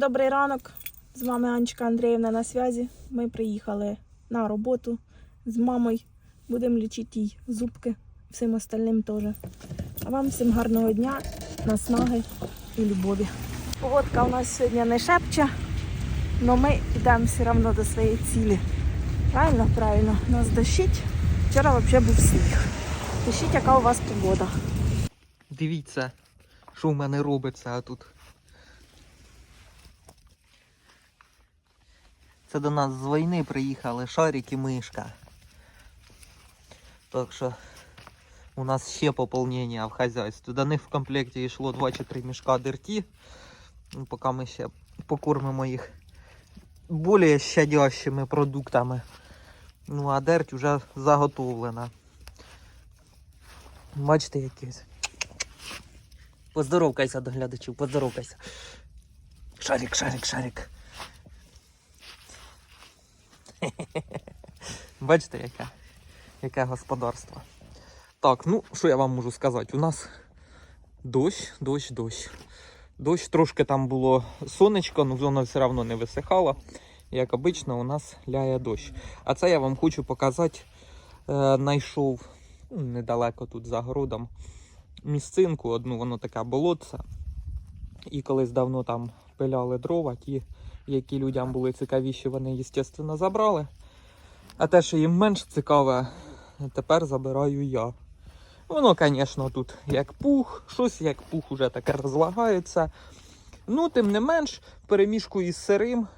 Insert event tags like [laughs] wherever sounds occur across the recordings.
добрий ранок. З вами Анечка Андріївна на зв'язі. Ми приїхали на роботу з мамою. Будемо лічити їй зубки, всім остальним теж. А вам всім гарного дня, наснаги і любові. Погодка у нас сьогодні не шепче, але ми йдемо все одно до своєї цілі. Правильно, правильно. Нас дощить. Вчора взагалі був сніг. Пишіть, яка у вас погода. Дивіться, що в мене робиться тут. Це до нас з війни приїхали Шарик і мишка. Так що у нас ще поповнення в хазяйстві. До них в комплекті йшло 2 чи 3 мішка дерті. Ну, Поки ми ще покормимо їх більш щадящими продуктами. Ну а дерть вже заготовлена. Бачите якийсь. Поздоровкайся до глядачів, поздоровкайся. Шарик, шарик, шарик. [laughs] Бачите, яке? Яке господарство. Так, ну що я вам можу сказати? У нас дощ, дощ, дощ. Дощ трошки там було сонечко, але воно все одно не висихало. Як обично, у нас ляє дощ. А це я вам хочу показати. Е, Найшов ну, недалеко тут за городом місцинку, одну воно така болотце. І колись давно там пиляли дрова, ті, які людям були цікавіші, вони, звісно, забрали. А те, що їм менш цікаве, тепер забираю я. Воно, звісно, тут як пух, щось як пух уже таке розлагається. Ну, тим не менш, перемішку із сирим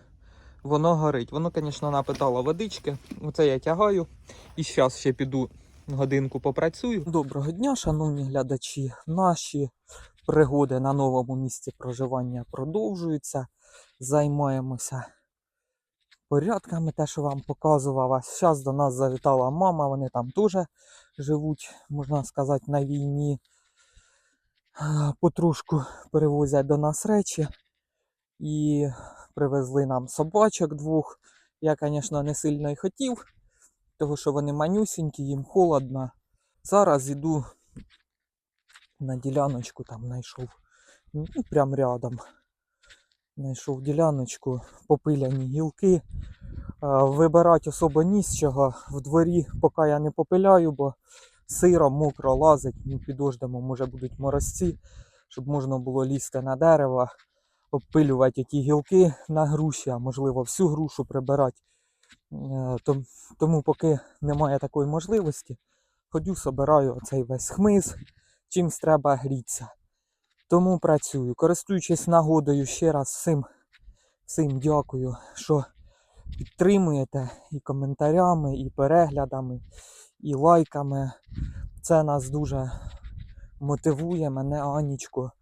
воно горить. Воно, звісно, напитало водички. Оце я тягаю. І зараз ще піду годинку попрацюю. Доброго дня, шановні глядачі. Наші пригоди на новому місці проживання продовжуються. Займаємося порядками, те, що вам показував. А зараз до нас завітала мама, вони там теж живуть, можна сказати, на війні. Потрошку перевозять до нас речі і привезли нам собачок двох. Я, звісно, не сильно і хотів, тому що вони манюсінькі, їм холодно. Зараз іду на діляночку, там знайшов, ну, прям рядом. Знайшов діляночку, попиляні гілки. А, Вибирати особо ні з чого. В дворі поки я не попиляю, бо сиро, мокро лазить, ну, підождемо, може будуть морозці, щоб можна було лізти на дерево, обпилювати які гілки на груші, а можливо всю грушу прибирати. Е, Тому поки немає такої можливості, ходю, собираю оцей весь хмиз, чимсь треба грітися. Тому працюю. Користуючись нагодою, ще раз всім, всім дякую, що підтримуєте і коментарями, і переглядами, і лайками. Це нас дуже мотивує мене, Анічко.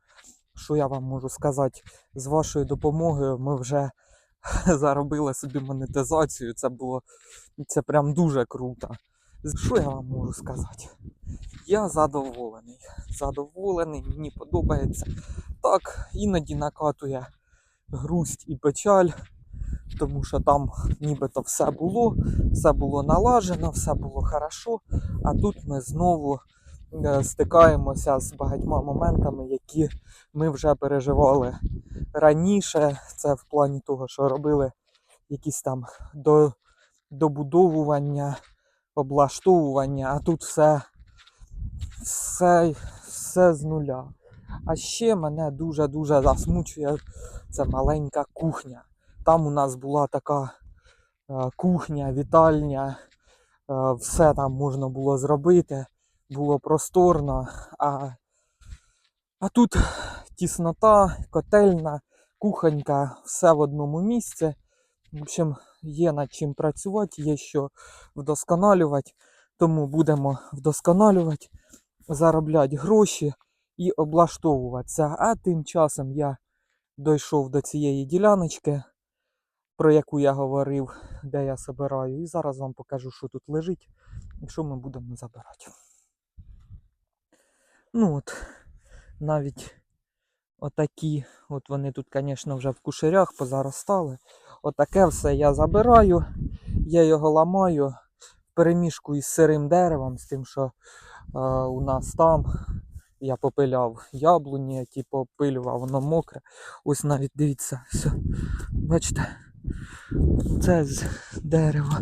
Що я вам можу сказати? З вашою допомогою ми вже [laughs] заробили собі монетизацію. Це було це прям дуже круто. Що я вам можу сказати? Я задоволений. Задоволений, мені подобається. Так, іноді накатує грусть і печаль, тому що там нібито все було, все було налажено, все було хорошо. А тут ми знову е, стикаємося з багатьма моментами, які ми вже переживали раніше. Це в плані того, що робили якісь там до, добудовування, облаштовування, а тут все, все, все з нуля. А ще мене дуже-дуже засмучує це маленька кухня. Там у нас була така е, кухня, вітальня, е, все там можна було зробити, було просторно. А, а тут тіснота, котельна, кухонька, все в одному місці. В общем, є над чим працювати, є що вдосконалювати. Тому будемо вдосконалювати, заробляти гроші і облаштовуватися. А тим часом я дійшов до цієї діляночки, про яку я говорив, де я собираю. І зараз вам покажу, що тут лежить і що ми будемо забирати. Ну от, навіть отакі, от вони тут, звісно, вже в кушерях позаростали. Отаке все я забираю, я його ламаю в перемішку із сирим деревом, з тим, що е, у нас там Я попиляв яблуні, ті попилював, воно мокре. Ось навіть дивіться, все. Бачите? Це з дерева.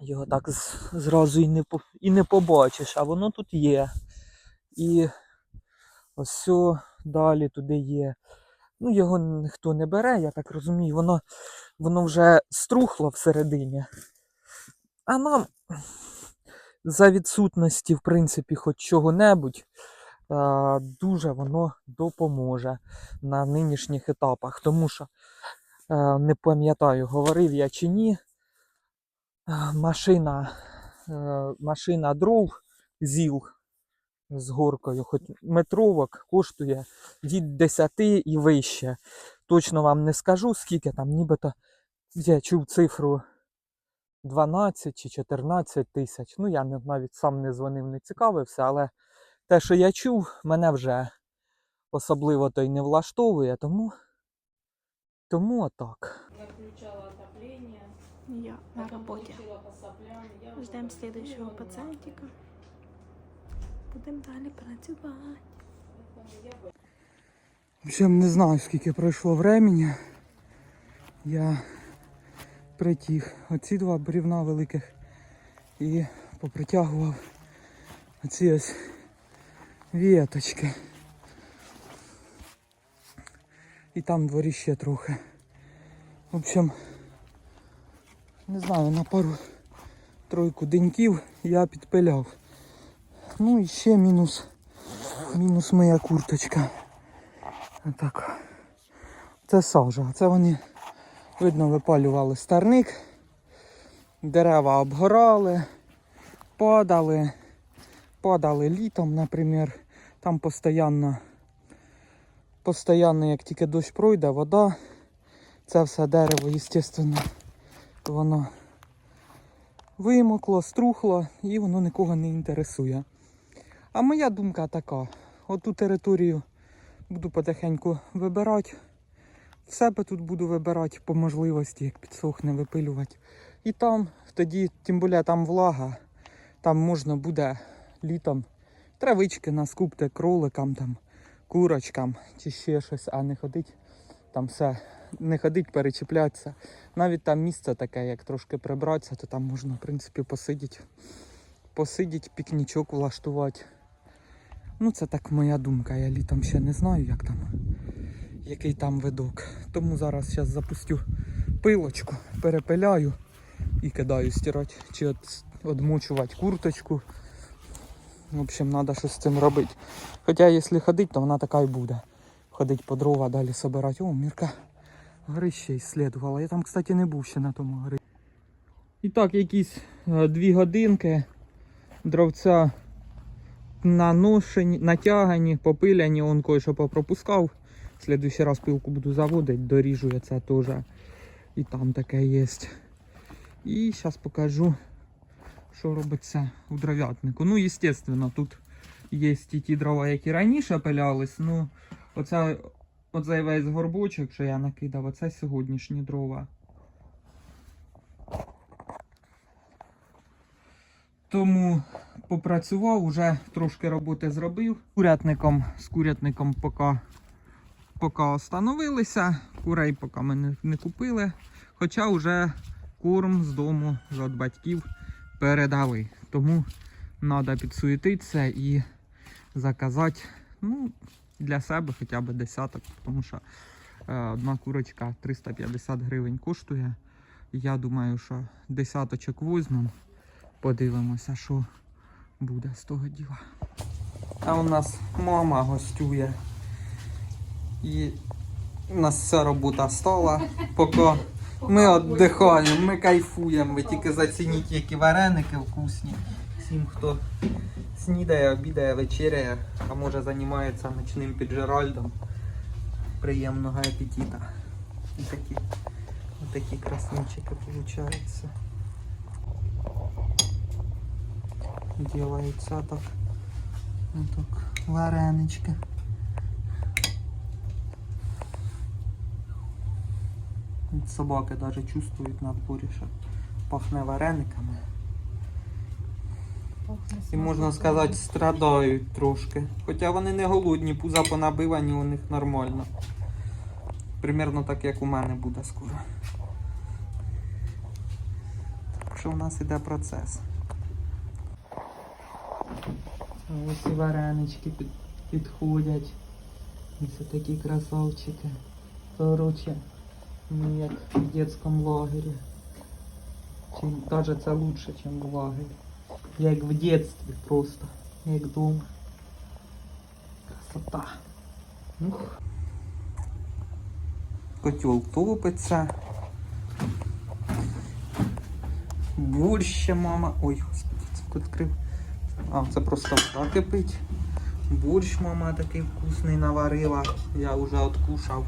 Його так зразу і не, і не побачиш, а воно тут є. І ось далі туди є. Ну, його ніхто не бере, я так розумію, воно, воно вже струхло всередині. А нам за відсутності, в принципі, хоч чого-небудь, дуже воно допоможе на нинішніх етапах. Тому що не пам'ятаю, говорив я чи ні. Машина, е, машина дров ЗІЛ з горкою, хоч метровок, коштує від 10 і вище. Точно вам не скажу, скільки там, нібито я чув цифру 12 чи 14 тисяч. Ну, я навіть сам не дзвонив, не цікавився, але те, що я чув, мене вже особливо то й не влаштовує, тому, тому отак. Я включала отопление. Я на роботі. Ждемо слідуючого пацієнтика. Будемо далі працювати. Поэтому я бы- В общем, не знаю, скільки пройшло времени. Я притіг оці два брівна великих і попритягував оці ось віточки. І там дворі ще трохи. В общем, не знаю, на пару тройку деньків я підпиляв. Ну і ще мінус, мінус моя курточка. Отак. Це сажа. Це вони, видно, випалювали старник. Дерева обгорали, падали. Падали літом, наприклад. Там постійно, постійно, як тільки дощ пройде, вода. Це все дерево, звісно, воно вимокло, струхло і воно нікого не інтересує. А моя думка така: оту територію Буду потихеньку вибирати. В себе тут буду вибирати по можливості, як підсохне, випилювати. І там, тоді, тим більше там влага, там можна буде літом травички наскупти кроликам, там, курочкам чи ще щось, а не ходить там все, не ходить, перечіплятися. Навіть там місце таке, як трошки прибратися, то там можна, в принципі, посидіти, посидіти, пікнічок влаштувати. Ну, це так моя думка. Я літом ще не знаю, як там, який там видок. Тому зараз зараз запустю пилочку, перепиляю і кидаю стирати чи одмочувати курточку. В общем, треба щось з цим робити. Хоча, якщо ходити, то вона така і буде. Ходить по дрова, далі собирати. О, Мірка горище ісследувала. Я там, кстати, не був ще на тому гори. І так, якісь е, дві годинки дровця наношені, натягані, попиляні, он кое-що попропускав. В следующий раз пилку буду заводити, доріжу я це теж. І там таке є. І зараз покажу, що робиться у дров'ятнику. Ну, звісно, тут є і ті дрова, які раніше пилялись. Ну, оцей весь горбочок, що я накидав, оце сьогоднішні дрова. Тому попрацював, вже трошки роботи зробив. Курятником, з курятником поки, поки остановилися. Курей поки ми не, не купили. Хоча вже корм з дому від батьків передали. Тому треба підсуетитися і заказати ну, для себе хоча б десяток, тому що е, одна курочка 350 гривень коштує. Я думаю, що десяточок візьмемо. Подивимося, що буде з того діла. А у нас мама гостює. І у нас вся робота стала, поки ми віддихаємо, ми кайфуємо. Ви тільки зацініть, які вареники вкусні. Всім, хто снідає, обідає, вечеряє, а може займається ночним піджеральдом. Приємного апетита. І такі, такі красничики получаються. Делается так. Вот так. Варенички. Собаки даже чувствують на дворі, що пахне варениками. і можна сказати, страдають трошки. Хоча вони не голодні, пуза понабивані у них нормально. Примірно так, як у мене буде скоро. Так що в нас іде процес. Ось і варенички під, підходять. Це такі красавчики. Короче, ну як в дитячому лагері. Чим, даже це лучше, ніж в лагері. Як в дитинстві просто. Як дома. Красота. Ух. Котел топиться. Борщ мама. Ой, господи, це відкрив. А, це просто вода кипить. Борщ мама такий вкусний наварила. Я вже откушав.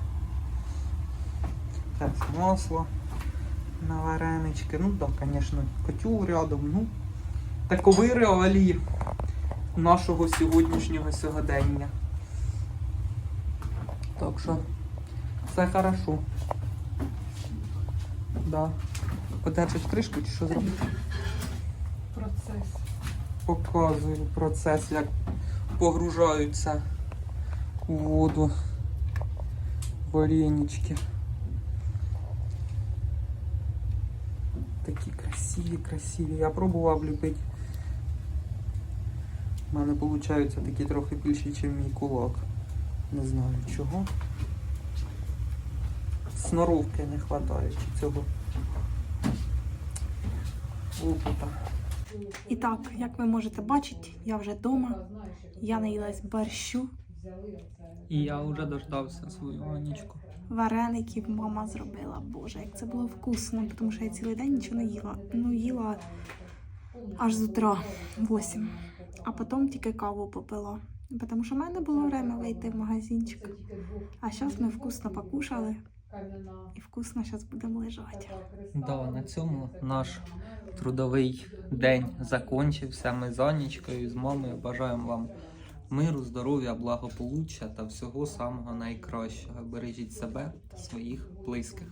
Зараз масло на варенички. Ну так, звісно, котел рядом. Ну, такові реалії нашого сьогоднішнього сьогодення. Так що все хорошо. Да. Подержать кришку чи що зробити? Процесс. Показую процес, як погружаються у воду варенички. Такі красиві, красиві. Я пробував ліпити. У мене виходить такі трохи більші, ніж мій кулак. Не знаю чого. Сноровки не вистачає цього опита. І так, як ви можете бачити, я вже вдома. Я наїлась борщу, І я вже дождався свою Анічку. вареників мама зробила. Боже, як це було вкусно, тому що я цілий день нічого не їла. Ну, їла аж з утра, 8. А потім тільки каву попила. Тому що в мене було время вийти в магазинчик. А зараз ми вкусно покушали і вкусно зараз будемо лежати. Да, на цьому наш трудовий день закінчився. Ми з Анічкою, з мамою бажаємо вам миру, здоров'я, благополуччя та всього самого найкращого. Бережіть себе та своїх близьких.